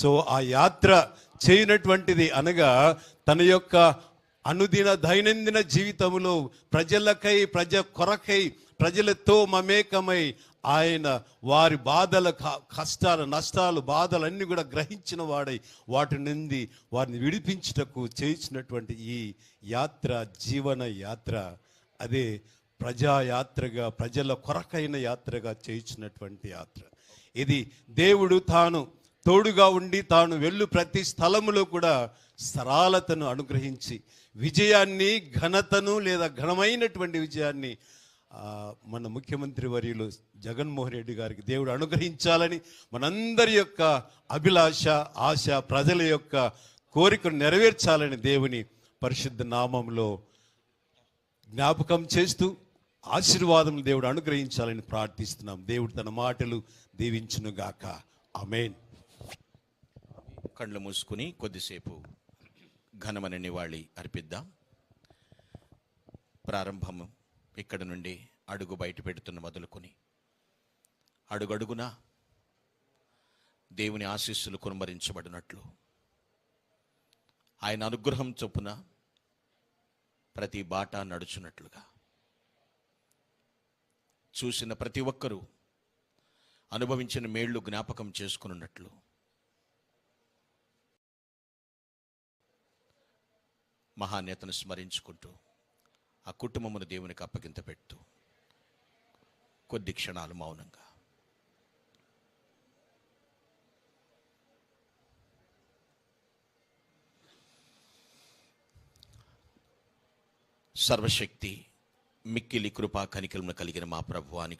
So ఆ యాత్ర చేయనటువంటిది అనగా తన యొక్క అనుదిన దైనందిన జీవితంలో ప్రజలకై ప్రజ కొరకై ప్రజలతో మమేకమై ఆయన వారి బాధల కష్టాలు నష్టాలు బాధలన్నీ కూడా గ్రహించిన వాడై వాటి నుండి వారిని విడిపించుటకు చేయించినటువంటి ఈ యాత్ర జీవన యాత్ర. అదే ప్రజాయాత్రగా ప్రజల కొరకైన యాత్రగా చేయించినటువంటి యాత్ర. ఇది దేవుడు తాను తోడుగా ఉండి తాను వెళ్ళు ప్రతి స్థలములో కూడా సరళతను అనుగ్రహించి విజయాన్ని ఘనతను లేదా ఘనమైనటువంటి విజయాన్ని మన ముఖ్యమంత్రి వర్యులు జగన్మోహన్ రెడ్డి గారికి దేవుడు అనుగ్రహించాలని మనందరి యొక్క అభిలాష ఆశ ప్రజల యొక్క కోరికను నెరవేర్చాలని దేవుని పరిశుద్ధ నామంలో జ్ఞాపకం చేస్తూ ఆశీర్వాదం దేవుడు అనుగ్రహించాలని ప్రార్థిస్తున్నాం. దేవుడు తన మాటలు దీవించునుగాక. అమేన్ కళ్ళు మూసుకుని కొద్దిసేపు ఘనమైన నివాళి అర్పిద్దాం. ప్రారంభం ఇక్కడ నుండి అడుగు బయట పెడుతున్న మొదలుకొని అడుగడుగునా దేవుని ఆశీస్సులు కురుమరించబడినట్లు ఆయన అనుగ్రహం చొప్పున ప్రతి బాట నడుచున్నట్లుగా. చూసిన ప్రతి ఒక్కరూ అనుభవించిన మేళ్ళు జ్ఞాపకం చేసుకున్నట్లు. మహానేతను స్మరించుకుంటూ ఆ కుటుంబమును దేవునికి అప్పగింత పెడుతూ కొద్ది క్షణాలు మౌనంగా. సర్వశక్తి మిక్కిలి కృపా కనికలను కలిగిన మా ప్రభువానికి